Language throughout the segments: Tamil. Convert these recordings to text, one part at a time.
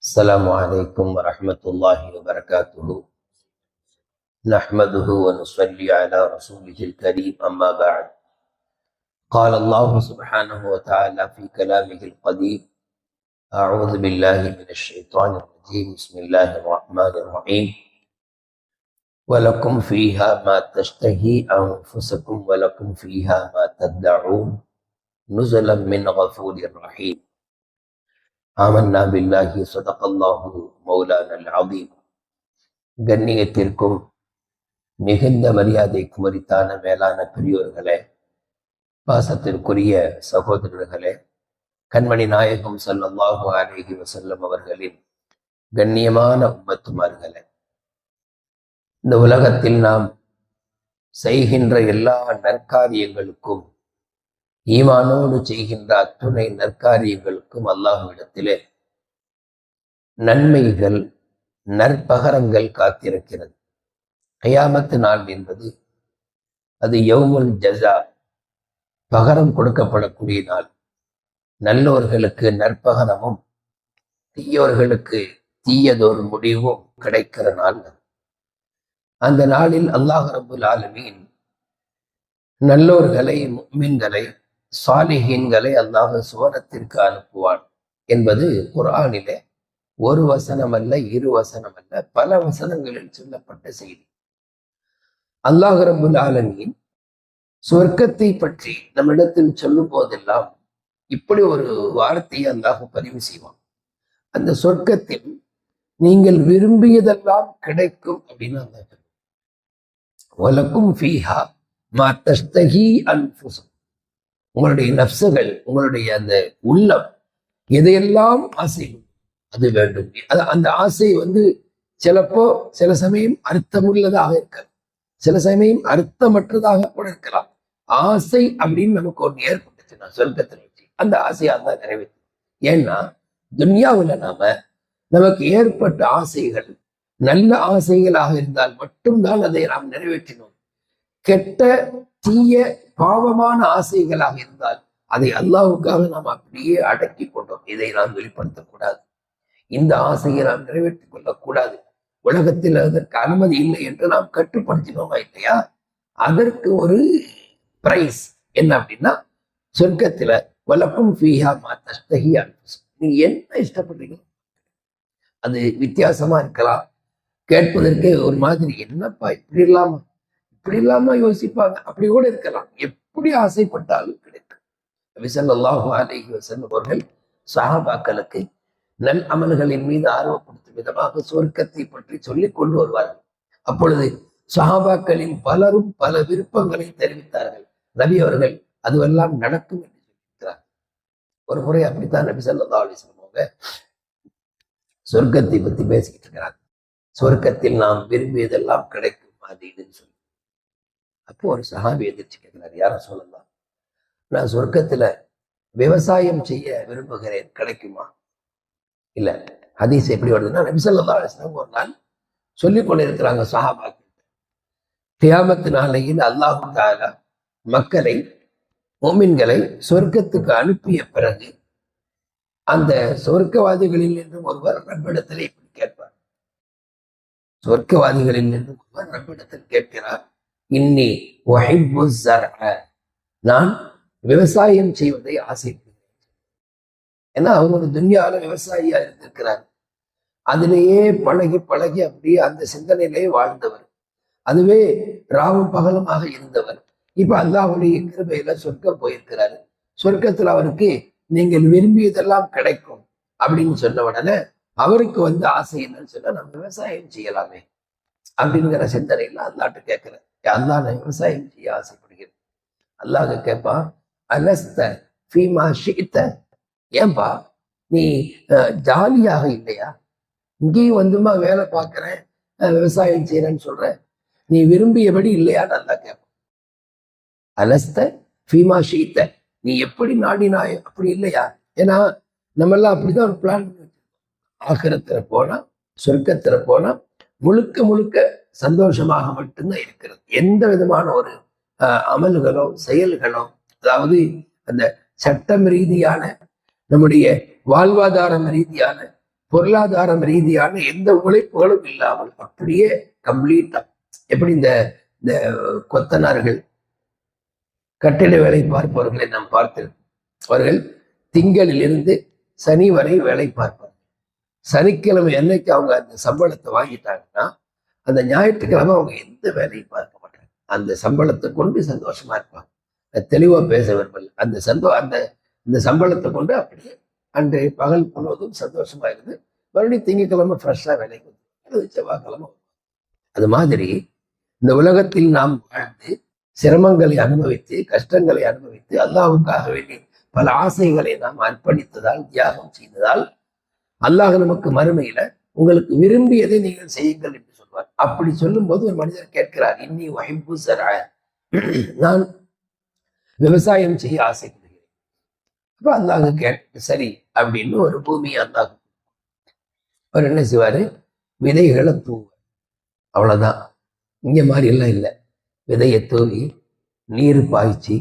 السلام عليكم ورحمة الله وبركاته نحمده ونصلي على رسوله الكريم أما بعد قال الله سبحانه وتعالى في كلامه القديم أعوذ بالله من الشيطان الرجيم بسم الله الرحمن الرحيم ولكم فيها ما تشتهي أنفسكم ولكم فيها ما تدعون نزلا من غفور رحيم ஆமன்னா பில்லாஹி சதகல்லாஹு மௌலான அலீம் கண்ணியத்திற்கும் மிகுந்த மரியாதைக்கு மறித்தான மேலான பெரியோர்களே பாசத்திற்குரிய சகோதரர்களே கண்மணி நாயகம் ஸல்லல்லாஹு அலேஹி வசல்லம் அவர்களின் கண்ணியமான உம்மத்துமார்களே இந்த உலகத்தில் நாம் செய்கின்ற எல்லா நற்காரியங்களுக்கும் ஈமானோடு செய்கின்ற அத்துணை நற்காரியங்களுக்கும் அல்லாஹுவிடத்திலே நன்மைகள் நற்பகரங்கள் காத்திருக்கிறது. கயாமத்து நாள் என்பது அது யௌமுல் ஜஜா பகரம் கொடுக்கப்படக்கூடிய நாள். நல்லோர்களுக்கு நற்பகரமும் தீயோர்களுக்கு தீயதொரு முடிவும் கிடைக்கிற நாள் அந்த நாளில் அல்லாஹ் ரபுல் ஆலமீன் நல்லோர்களை முக்மின்களை சாலிஹீன்களை அல்லாஹ் சுவனத்திற்கு அனுப்புவான் என்பது குரானிலே ஒரு வசனம் அல்ல இரு வசனம் அல்ல பல வசனங்களில் சொல்லப்பட்ட செய்தி. அல்லாஹ் ரபுல் ஆலமியின் சொர்க்கத்தை பற்றி நம்மிடத்தில் சொல்லும் போதெல்லாம் இப்படி ஒரு வார்த்தையை அல்லாஹ் பதிவு செய்வான். அந்த சொர்க்கத்தில் நீங்கள் விரும்பியதெல்லாம் கிடைக்கும் அப்படின்னு அல்லாஹ் வலக்கும் ஃபீஹா மா தஸ்தகி அன்புசம் உங்களுடைய நப்சுகள் உங்களுடைய அந்த உள்ளம் எதையெல்லாம் ஆசை அது வேண்டும். அது அந்த ஆசை வந்து சிலப்போ சில சமயம் அர்த்தமுள்ளதாக இருக்கலாம். சில சமயம் அர்த்தமற்றதாக கூட இருக்கலாம். ஆசை அப்படின்னு நமக்கு ஒன்று ஏற்பட்டுச்சுன்னா சொர்க்கத்தில் வச்சு அந்த ஆசையை தான் நிறைவேற்றும். ஏன்னா துன்யாவில் நாம நமக்கு ஏற்பட்ட ஆசைகள் நல்ல ஆசைகளாக இருந்தால் மட்டும்தான் அதை நாம் நிறைவேற்றினோம். கெட்ட தீய பாவமான ஆசைகளாக இருந்தால் அதை அல்லாவுக்காக நாம் அப்படியே அடக்கி கொண்டோம். இதை நாம் வெளிப்படுத்தக்கூடாது இந்த ஆசையை நாம் நிறைவேற்றிக் கொள்ளக்கூடாது உலகத்தில் அதற்கு அனுமதி இல்லை என்று நாம் கட்டுப்படுத்தினோமா இல்லையா? அதற்கு ஒரு பிரைஸ் என்ன அப்படின்னா சொர்க்கத்துல வலக்கும் ஃபீஹா மாத்தஸ்தகி நீங்க என்ன இஷ்டப்படுறீங்க? அது வித்தியாசமா இருக்கலாம். கேட்பதற்கே ஒரு மாதிரி என்னப்பா இப்படி இல்லாம இப்படி இல்லாம யோசிப்பாங்க. அப்படி கூட இருக்கலாம். எப்படி ஆசைப்பட்டாலும் கிடைக்கும். விசல்லாஹு அலஹி வசல்லம் அவர்கள் சஹாபாக்களுக்கு நல் அமல்களின் மீது ஆர்வப்படுத்தும் விதமாக சொர்க்கத்தை பற்றி சொல்லிக் கொண்டு வருவார்கள். அப்பொழுது சஹாபாக்களின் பலரும் பல விருப்பங்களை தெரிவித்தார்கள். நபி அவர்கள் அதுவெல்லாம் நடக்கும் என்று சொல்லியிருக்கிறார் ஒரு முறை அப்படித்தான் நபி சல்லா அலிஸ்லாம் அவங்க சொர்க்கத்தை பத்தி பேசிக்கிட்டு இருக்கிறாங்க. சொர்க்கத்தில் நாம் விரும்பியதெல்லாம் கிடைக்கும். அது இதுன்னு சொல்லி. அப்போ ஒரு சஹாபி எதிர்த்து கேட்கிறார் யார சொல்லலாம் நான் சொர்க்கத்துல விவசாயம் செய்ய விரும்புகிறேன் கிடைக்குமா? இல்ல. ஹதீஸ் எப்படி வருதுன்னா நபிசல்லா அலிஸ்லாம் ஒரு நாள் சொல்லிக் கொண்டிருக்கிறாங்க சஹாபாக்கு தியாமத்து நாளையில் அல்லாஹு தாலா மக்களை மோமின்களை சொர்க்கத்துக்கு அனுப்பிய பிறகு அந்த சொர்க்கவாதிகளில் என்றும் ஒருவர் ரப்பிடத்தில் இப்படி கேட்பார். சொர்க்கவாதிகளில் என்றும் ஒருவர் ரப்பிடத்தில் கேட்கிறார். இன்னி நான் விவசாயம் செய்வதை ஆசைப்படுகிறேன். ஏன்னா அவர் ஒரு துன்யாவில் விவசாயியா இருந்திருக்கிறார் அதிலேயே பழகி பழகி அப்படியே அந்த சிந்தனையிலேயே வாழ்ந்தவர். அதுவே ராவும் பகலமாக இருந்தவர். இப்ப அல்லாஹுடைய கிருபையில சொர்க்கம் போயிருக்கிறாரு. சொர்க்கத்துல அவருக்கு நீங்கள் விரும்பியதெல்லாம் கிடைக்கும் அப்படின்னு சொன்ன உடனே அவருக்கு வந்து ஆசை என்னன்னு சொன்னா நம்ம விவசாயம் செய்யலாமே அப்படிங்கிற சிந்தனையில அல்லாட்டு கேட்கிறேன் அல்லாஹ் நான் விவசாயம் செய்ய ஆசைப்படுகிறேன். அல்லாஹ் கேட்பான் அலஸ்த ஃபீமா ஷீத்த ஏன்பா நீ ஜாலியாக இல்லையா? இங்கேயும் வந்துமா வேலை பார்க்குறேன் விவசாயம் செய்யறேன்னு சொல்ற. நீ விரும்பியபடி இல்லையா நல்லா கேட்பான் அலஸ்த ஃபீமா ஷீத்த நீ எப்படி நாடினாய் அப்படி இல்லையா? ஏன்னா நம்ம எல்லாம் அப்படிதான் ஒரு பிளான் ஆக்கிரத்துல போனா சொர்க்கத்துல போனா முழுக்க முழுக்க சந்தோஷமாக மட்டும்தான் இருக்கிறது. எந்த விதமான ஒரு அமல்களோ செயல்களோ அதாவது அந்த சட்டம் ரீதியான நம்முடைய வாழ்வாதாரம் ரீதியான பொருளாதாரம் ரீதியான எந்த உழைப்புகளும் இல்லாமல் அப்படியே கம்ப்ளீட்டா எப்படி இந்த இந்த கொத்தனார்கள் கட்டிட வேலை பார்ப்பவர்களை நாம் பார்த்திருக்கோம் அவர்கள் திங்களிலிருந்து சனி வரை வேலை பார்ப்பார்கள். சனிக்கிழமை என்னைக்கு அவங்க அந்த சம்பளத்தை வாங்கிட்டாங்கன்னா அந்த ஞாயிற்றுக்கிழமை அவங்க எந்த வேலையும் பார்க்க மாட்டாங்க. அந்த சம்பளத்தை கொண்டு சந்தோஷமா இருப்பாங்க. நான் பேச விரும்பல. அந்த சந்தோ அந்த இந்த சம்பளத்தை கொண்டு அப்படியே அன்றைய பகல் முழுவதும் சந்தோஷமா இருந்து மறுபடியும் திங்கக்கிழமை ஃப்ரெஷ்ஷாக வேலைக்கு வந்து செவ்வாய்க்கிழமை அது மாதிரி இந்த உலகத்தில் நாம் வாழ்ந்து சிரமங்களை அனுபவித்து கஷ்டங்களை அனுபவித்து அல்லாவுக்காக வேண்டி பல ஆசைகளை நாம் அர்ப்பணித்ததால் தியாகம் செய்ததால் அல்லாஹ் நமக்கு மறுமையில உங்களுக்கு விரும்பியதை நீங்கள் செய்யுங்கள் என்று சொல்வார். அப்படி சொல்லும்போது ஒரு மனிதர் கேட்கிறார் இன்னி வைப்பு சரா. நான் விவசாயம் செய்ய ஆசைப்படுகிறேன். அப்ப அல்லாஹ் கேட்டு சரி அப்படின்னு ஒரு பூமியை அல்லாஹ் அவர் என்ன செய்வாரு? விதைகளை தூவார் அவ்வளவுதான். இங்க மாதிரி எல்லாம் இல்லை. விதையை தூவி நீர் பாய்ச்சி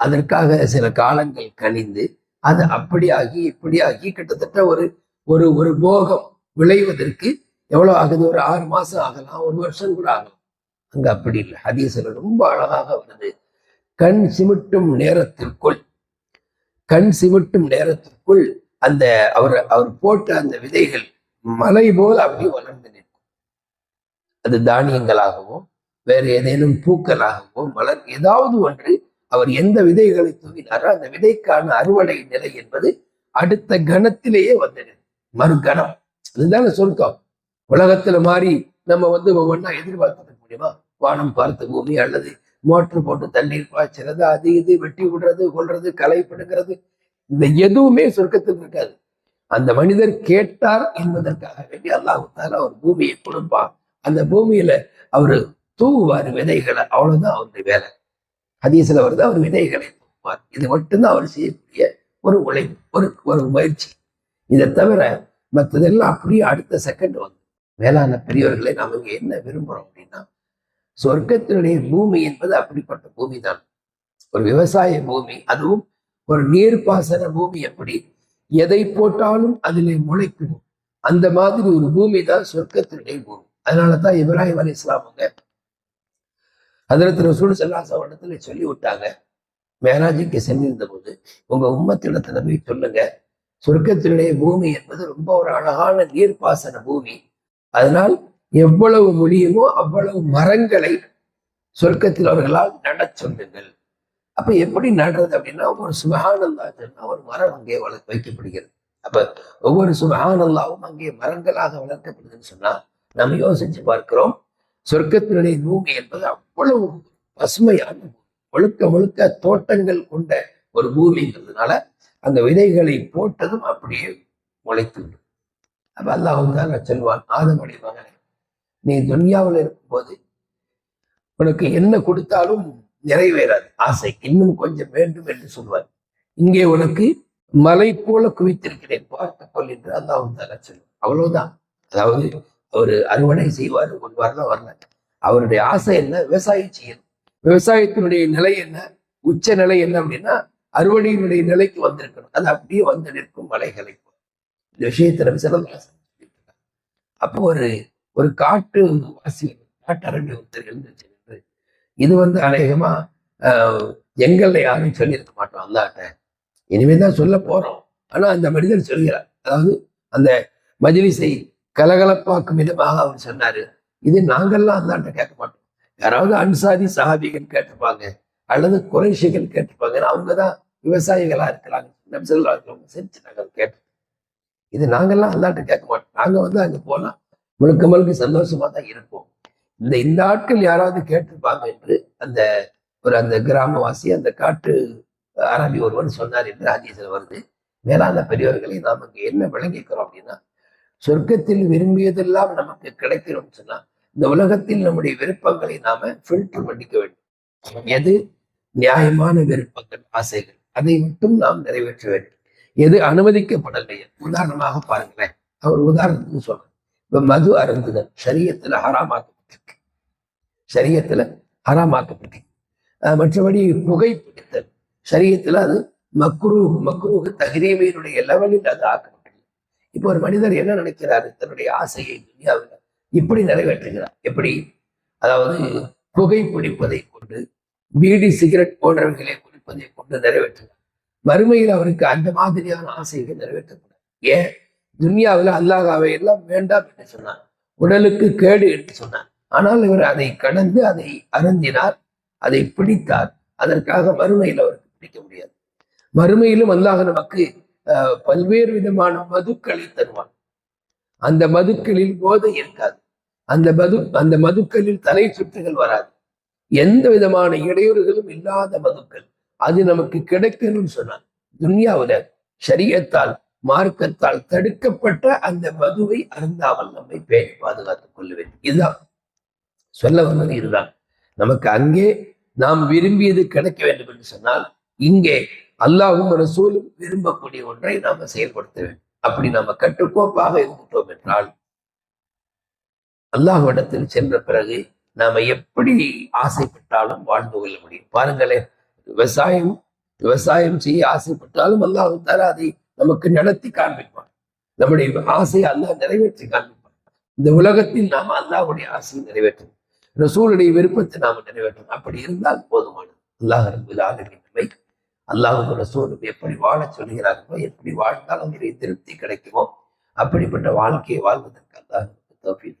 அதற்காக சில காலங்கள் கனிந்து அது அப்படியாகி இப்படியாகி கிட்டத்தட்ட ஒரு ஒரு ஒரு போகம் விளைவதற்கு எவ்வளவு ஆகுது? ஒரு ஆறு மாசம் ஆகலாம் ஒரு வருஷம் கூட ஆகலாம். அங்க அப்படி இல்லை. ஹதீசர் ரொம்ப அழகாக வருது. கண் சிமிட்டும் நேரத்திற்குள் கண் சிமிட்டும் நேரத்திற்குள் அந்த அவர் அவர் போட்ட அந்த விதைகள் மலை போல் அப்படி வளர்ந்து நிற்கும். அது தானியங்களாகவோ வேறு ஏதேனும் பூக்களாகவோ மலர் ஏதாவது ஒன்று அவர் எந்த விதைகளை தூவினாரோ அந்த விதைக்கான அறுவடை நிலை என்பது அடுத்த கணத்திலேயே வந்தது மறுகணம். அதுதானே சுருக்கம். உலகத்துல மாறி நம்ம வந்து ஒவ்வொன்றா எதிர்பார்க்கறது முடியுமா வானம் பார்த்த பூமி அல்லது மோட்டர் போட்டு தண்ணீர் பாய்ச்சறது அது இது வெட்டி விடுறது கொள்றது களை இந்த எதுவுமே சொர்க்கத்தில் இருக்காது. அந்த மனிதர் கேட்டார் என்பதற்காக வேண்டி அல்லாஹுத்தால அவர் பூமியை கொடுப்பான். அந்த பூமியில அவரு தூவுவார் விதைகளை. அவ்வளவுதான் அவருடைய வேலை. ஹதீஸ்ல வருது அவர் விதைகளை தூவுவார். இது மட்டும்தான் அவர் செய்யக்கூடிய ஒரு உழைப்பு ஒரு ஒரு முயற்சி. இதை தவிர மற்றதெல்லாம் அப்படியே அடுத்த செகண்ட் வந்து. மேலான பெரியவர்களை நாம் இங்க என்ன விரும்புறோம் அப்படின்னா சொர்க்கத்தினுடைய பூமி என்பது அப்படிப்பட்ட பூமி தான் ஒரு விவசாய பூமி அதுவும் ஒரு நீர்ப்பாசன பூமி எப்படி எதை போட்டாலும் அதிலே முளைக்கும். அந்த மாதிரி ஒரு பூமி தான் சொர்க்கத்தினுடைய பூமி. அதனால தான் இப்ராஹிம் அலி இஸ்லாமுங்க அதிரத்து ரசூல் செல்லாசவனத்துல சொல்லி விட்டாங்க மேராஜிக்கு சென்றிருந்த போது உங்க உம்மத்திடத்துல போய் சொல்லுங்க. சொர்க்கத்தினுடைய பூமி என்பது ரொம்ப ஒரு அழகான நீர்ப்பாசன பூமி. அதனால் எவ்வளவு முடியுமோ அவ்வளவு மரங்களை சொர்க்கத்தில் அவர்களால் நட சொல்லுங்கள். அப்ப எப்படி நடுறது அப்படின்னா ஒரு சுபஹானல்லா சொன்னா ஒரு மரம் அங்கே வள வைக்கப்படுகிறது. அப்ப ஒவ்வொரு சுபஹானல்லாவும் அங்கே மரங்களாக வளர்க்கப்படுதுன்னு சொன்னா நம்ம யோசிச்சு பார்க்கிறோம் சொர்க்கத்தினுடைய பூமி என்பது அவ்வளவு பசுமையான பூமி. முழுக்க முழுக்க தோட்டங்கள் கொண்ட ஒரு பூமிங்கிறதுனால அந்த விதைகளை போட்டதும் அப்படியே முளைத்து விடும். அப்ப அல்லாஹ் தான் ஆதம் அடைவாங்க மகனே. நீ துன்யாவில் இருக்கும்போது உனக்கு என்ன கொடுத்தாலும் நிறைவேறாது. ஆசை இன்னும் கொஞ்சம் வேண்டும் என்று சொல்வார். இங்கே உனக்கு மலை போல குவித்திருக்கிறேன் பார்த்துக்கொள் என்று அல்லாஹ் தாலா அவ்வளவுதான். அதாவது அவர் அறுவடை செய்வார் கொள்வார்லாம் வரல. அவருடைய ஆசை என்ன? விவசாயம் செய்யணும். விவசாயத்தினுடைய நிலை என்ன? உச்ச நிலை என்ன அப்படின்னா அறுவடையினுடைய நிலைக்கு வந்திருக்கணும். அது அப்படியே வந்து நிற்கும் மலைகளை இந்த விஷயத்தை நம்ம சிறந்த அப்போ ஒரு ஒரு காட்டு வாசி காட்டரண்டி ஒருத்தர் எழுந்துச்சு இது வந்து அநேகமா எங்கள்ல யாரும் சொல்லியிருக்க மாட்டோம் அல்லாட்ட. இனிமே தான் சொல்ல போறோம். ஆனா அந்த மனிதர் சொல்கிறார். அதாவது அந்த மஜ்லிஸை கலகலப்பாக்கும் விதமாக அவர் சொன்னாரு. இது நாங்கள்லாம் அல்லாட்ட கேட்க மாட்டோம். யாராவது அன்சாரி சஹாபிகள் கேட்டிருப்பாங்க. அல்லது குறைஷிகள் கேட்டிருப்பாங்க. அவங்க தான் விவசாயிகளா இருக்கிறாங்க. நம்ம இருக்கிறவங்க செஞ்சு நாங்கள் கேட்டோம். இது நாங்கெல்லாம் அல்லாட்ட கேட்க மாட்டோம். நாங்க வந்து அங்க போனா முழுக்க முழுக்க சந்தோஷமா தான் இருப்போம். இந்த இந்த ஆட்கள் யாராவது கேட்டிருப்பாங்க என்று அந்த ஒரு அந்த கிராமவாசி அந்த காட்டு அரபி ஒருவன் சொன்னார் என்று ஹதீஸில் வருது. மேலான பெரியவர்களை நாம் இங்கே என்ன விளங்கிக்கிறோம் அப்படின்னா சொர்க்கத்தில் விரும்பியதெல்லாம் நமக்கு கிடைக்கணும்னு சொன்னா இந்த உலகத்தில் நம்முடைய விருப்பங்களை நாம ஃபில்டர் பண்ணிக்க வேண்டும். எது? நியாயமான விருப்பங்கள் ஆசைகள். அதை மட்டும் நாம் நிறைவேற்ற வேண்டும். எது அனுமதிக்கப்படலையே உதாரணமாக பாருங்களேன். அவர் உதாரணத்துக்கு சொல்றேன் இப்ப மது அருந்துதல் சரியத்துல ஹராமாக்கப்பட்டிருக்கு. சரியத்துல ஹராமாக்கப்பட்டிருக்கு. அஹ் மற்றபடி புகைப்பிடித்தல். சரியத்துல அது மக்ரூ மக்ரூக தகிரீமையினுடைய லெவலில் அது ஆக்கப்பட்டது இப்போ ஒரு மனிதர் என்ன நினைக்கிறாரு? தன்னுடைய ஆசையை துனியாவில் இப்படி நிறைவேற்றுகிறார். எப்படி? அதாவது புகை பிடிப்பதை கொண்டு பீடி சிகரெட் போன்றவைகளை குடிப்பதை கொண்டு நிறைவேற்றுகிறார் மறுமையில் அவருக்கு அந்த மாதிரியான ஆசைகள் நிறைவேற்றக்கூடாது ஏன்? துன்யாவில் அல்லாஹாவை எல்லாம் வேண்டாம் என்று சொன்னார் உடலுக்கு கேடு என்று சொன்னார் ஆனால் இவர் அதை கடந்து அதை அருந்தினார் அதை பிடித்தார். அதற்காக மறுமையில் அவருக்கு பிடிக்க முடியாது. மறுமையிலும் அல்லாஹ் நமக்கு பல்வேறு விதமான மதுக்களை தருவான். அந்த மதுக்களில் போதை இருக்காது. அந்த மது அந்த மதுக்களில் தலை சுற்றுகள் வராது. எந்த விதமான இடையூறுகளும் இல்லாத மதுக்கள் அது நமக்கு கிடைக்கணும்னு சொன்னான் துன்யாவுல சரியத்தால் மார்க்கத்தால் தடுக்கப்பட்ட அந்த மதுவை அருந்தாமல் நம்மை பேணி பாதுகாத்துக் கொள்ள வேண்டும். இதுதான். சொல்ல வந்தது இதுதான். நமக்கு அங்கே நாம் விரும்பியது கிடைக்க வேண்டும் என்று சொன்னால் இங்கே அல்லாஹும் ரசூலும் விரும்பக்கூடிய ஒன்றை நாம செயல்படுத்த வேண்டும். அப்படி நாம கட்டுக்கோப்பாக இருந்துட்டோம் என்றால் அல்லாஹ்விடத்தில் சென்ற பிறகு நாம எப்படி ஆசைப்பட்டாலும் வாழ்ந்து கொள்ள முடியும். பாருங்களேன் விவசாயம் விவசாயம் செய்ய ஆசைப்பட்டாலும் அல்லாஹ் தர அதை நமக்கு நடத்தி காண்பிப்பான். நம்முடைய ஆசையை அல்லாஹ் நிறைவேற்றி காண்பிப்பான். இந்த உலகத்தில் நாம அல்லாஹுடைய ஆசையை நிறைவேற்றணும். ரசூலுடைய விருப்பத்தை நாம நிறைவேற்றணும். அப்படி இருந்தால் போதுமானது. அல்லாஹ் ரபுல் ஆலமீன் அல்லாஹும் ரசூலும் எப்படி வாழச் சொல்கிறார்களோ எப்படி வாழ்ந்தால் அவங்களுடைய திருப்தி கிடைக்குமோ அப்படிப்பட்ட வாழ்க்கையை வாழ்வதற்கு அல்லாஹ் நமக்கு தௌஃபீக்